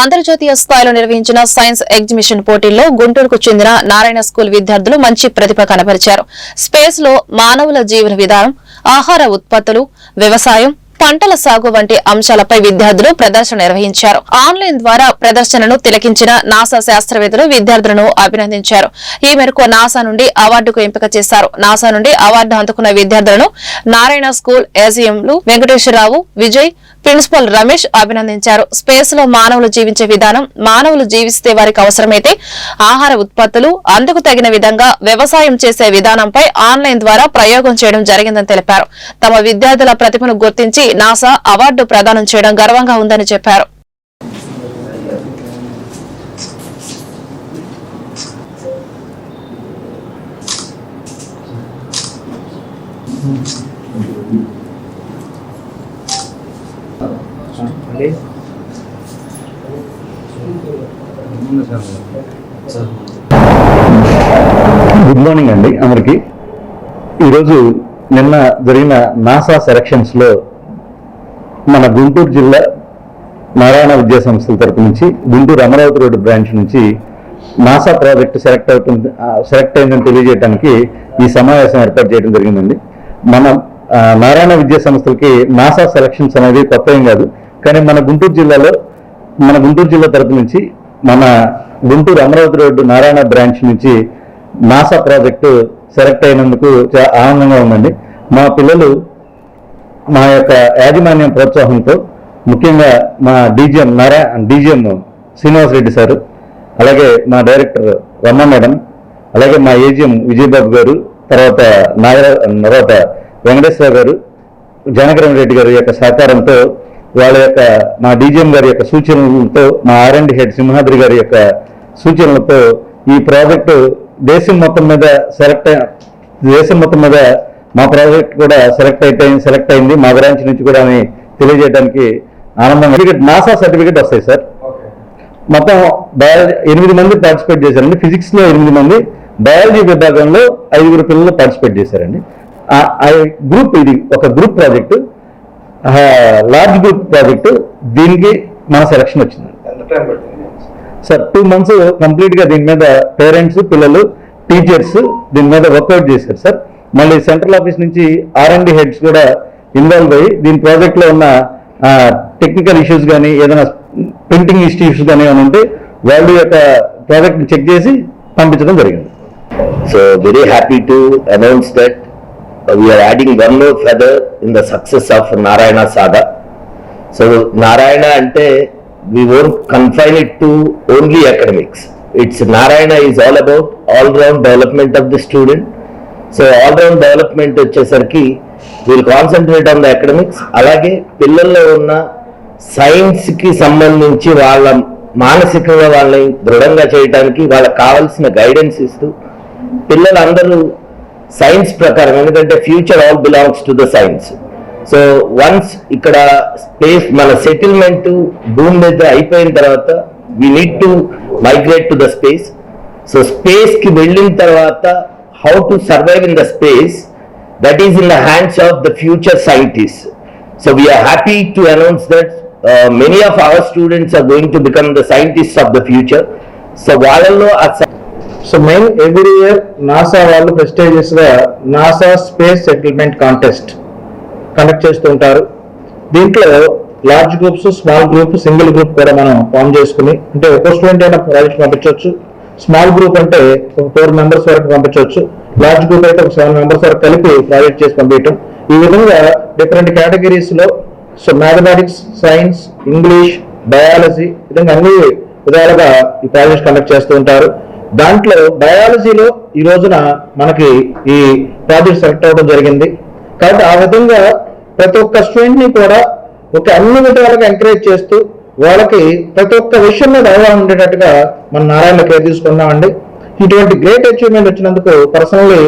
అంతర్జాతీయ స్థాయిలో నిర్వహించిన సైన్స్ ఎగ్జిబిషన్ పోటీల్లో గుంటూరుకు చెందిన నారాయణ స్కూల్ విద్యార్థులు మంచి ప్రతిభ కనబరిచారు స్పేస్లో మానవుల జీవన విధానం ఆహార ఉత్పత్తులు వ్యవసాయం పంటల సాగు వంటి అంశాలపై విద్యార్థులు ప్రదర్శన నిర్వహించారు. ఆన్లైన్ ద్వారా ప్రదర్శనను తిలకించిన నాసా శాస్త్రవేత్తలు విద్యార్థులను అభినందించారు. ఈ మేరకు నాసా నుండి అవార్డుకు ఎంపిక చేశారు. నాసా నుండి అవార్డు అందుకున్న విద్యార్థులను నారాయణ స్కూల్ ఏజీఎంలు వెంకటేశ్వరరావు విజయ్ ప్రిన్సిపల్ రమేష్ అభినందించారు. స్పేస్లో మానవులు జీవించే విధానం మానవులు జీవిస్తే వారికి అవసరమైతే ఆహార ఉత్పత్తులు అందుకు తగిన విధంగా వ్యవసాయం చేసే విధానంపై ఆన్లైన్ ద్వారా ప్రయోగం చేయడం జరిగిందని తెలిపారు. తమ విద్యార్థుల ప్రతిభను గుర్తించి నాసా అవార్డు ప్రదానం చేయడం గర్వంగా ఉందని చెప్పారు. గుడ్ మార్నింగ్ అండి అందరికి. ఈరోజు నిన్న జరిగిన నాసా సెలక్షన్స్లో మన గుంటూరు జిల్లా నారాయణ విద్యా సంస్థల తరపు నుంచి గుంటూరు అమరావతి రోడ్డు బ్రాంచ్ నుంచి నాసా ప్రాజెక్ట్ సెలెక్ట్ అవుతుంది సెలెక్ట్ అయిందని తెలియజేయడానికి ఈ సమావేశం ఏర్పాటు చేయడం జరిగిందండి. మన నారాయణ విద్యా సంస్థలకి నాసా సెలక్షన్స్ అనేది కొత్త ఏం కాదు. కానీ మన గుంటూరు జిల్లాలో మన గుంటూరు జిల్లా తరపు నుంచి మన గుంటూరు అమరావతి రోడ్డు నారాయణ బ్రాంచ్ నుంచి నాసా ప్రాజెక్టు సెలెక్ట్ అయినందుకు చాలా ఆనందంగా ఉందండి. మా పిల్లలు మా యొక్క యాజమాన్యం ప్రోత్సాహంతో ముఖ్యంగా మా డీజీఎం నారా డీజీఎం శ్రీనివాస్ రెడ్డి సారు అలాగే మా డైరెక్టర్ రమ్మ మేడం అలాగే మా ఏజీఎం విజయబాబు గారు తర్వాత నాగర తర్వాత వెంకటేశ్వర గారు జనకరం రెడ్డి గారి యొక్క సహకారంతో వాళ్ళ యొక్క మా డీజీఎం గారి యొక్క సూచనలతో మా ఆర్ అండ్ హెడ్ సింహాద్రి గారి యొక్క సూచనలతో ఈ ప్రాజెక్టు దేశం మొత్తం మీద సెలెక్ట్ దేశం మొత్తం మీద మా ప్రాజెక్ట్ కూడా సెలెక్ట్ అయితే సెలెక్ట్ అయింది. మా బ్రాంచ్ నుంచి కూడా అని తెలియజేయడానికి ఆనందంగా సర్టిఫికేట్ నాసా సర్టిఫికేట్ వస్తాయి సార్. మొత్తం బయాలజీ ఎనిమిది మంది పార్టిసిపేట్ చేశారండి. ఫిజిక్స్లో ఎనిమిది మంది బయాలజీ విభాగంలో ఐదుగురు పిల్లలు పార్టిసిపేట్ చేశారండి. గ్రూప్ ఇది ఒక group project. Large group project దీనికి మన సెలక్షన్ వచ్చింది. టైం సార్ టూ మంత్స్ కంప్లీట్గా దీని మీద పేరెంట్స్ పిల్లలు టీచర్స్ దీని మీద వర్కౌట్ చేశారు సార్. మళ్ళీ సెంట్రల్ ఆఫీస్ నుంచి ఆర్ అండ్ హెడ్స్ కూడా ఇన్వాల్వ్ అయ్యి దీని ప్రాజెక్ట్లో ఉన్న టెక్నికల్ ఇష్యూస్ కానీ ఏదైనా ప్రింటింగ్ ఇష్యూస్ కానీ ఏమైనా ఉంటే వాళ్ళు యొక్క ప్రాజెక్ట్ చెక్ చేసి పంపించడం జరిగింది. Very happy to announce that uh, we are adding one more feather in the success of Narayana Saga. So Narayana ante we won't confine it to only academics. It's Narayana is all about all round development of the student. So all round development వచ్చేసరికి వీళ్ళు concentrate on the academics అలాగే పిల్లల్లో ఉన్న సైన్స్కి సంబంధించి వాళ్ళ మానసికంగా వాళ్ళని దృఢంగా చేయడానికి వాళ్ళకి కావాల్సిన గైడెన్స్ ఇస్తూ పిల్లలందరూ సైన్స్ ప్రకారం ఎందుకంటే future all belongs to the science. So once ఇక్కడ స్పేస్ మన సెటిల్మెంట్ భూమి మీద అయిపోయిన తర్వాత we need to migrate to the space so స్పేస్కి వెళ్ళిన తర్వాత how to survive in the space that is in the hands of the future scientist so we are happy to announce that many of our students are going to become the scientist of the future so వాళ్ళల్లో ఆ so main every year NASA వాళ్ళు ప్రెస్టేజియస్గా NASA space settlement contest conduct చేస్తూ ఉంటారు. దీంట్లో large groups small group single group కూడా మనం form చేసుకుని అంటే ఒక స్టూడెంట్ అయినా ప్రాజెక్ట్ పంపించవచ్చు స్మాల్ గ్రూప్ అంటే ఒక ఫోర్ మెంబర్స్ వరకు పంపించవచ్చు లార్జ్ గ్రూప్ అయితే ఒక సెవెన్ మెంబర్స్ వరకు కలిపి ప్రాజెక్ట్ చేసి పంపించడం ఈ విధంగా different కేటగిరీస్లో so mathematics science English biology విధంగా అన్ని విధాలుగా ఈ ప్రాజెక్ట్ కండక్ట్ చేస్తూ ఉంటారు. దాంట్లో బయాలజీలో ఈ రోజున మనకి ఈ ప్రాజెక్ట్ సెలెక్ట్ అవ్వడం జరిగింది. కాబట్టి ఆ విధంగా ప్రతి ఒక్క స్టూడెంట్ని కూడా ఒక అన్ని విధాలుగా ఎంకరేజ్ చేస్తూ వాళ్ళకి ప్రతి ఒక్క విషయం మీద అవగాహన ఉండేటట్టుగా మన నారాయణ కేర్ తీసుకున్నామండి ఇటువంటి గ్రేట్ అచీవ్మెంట్ వచ్చినందుకు పర్సనల్లీ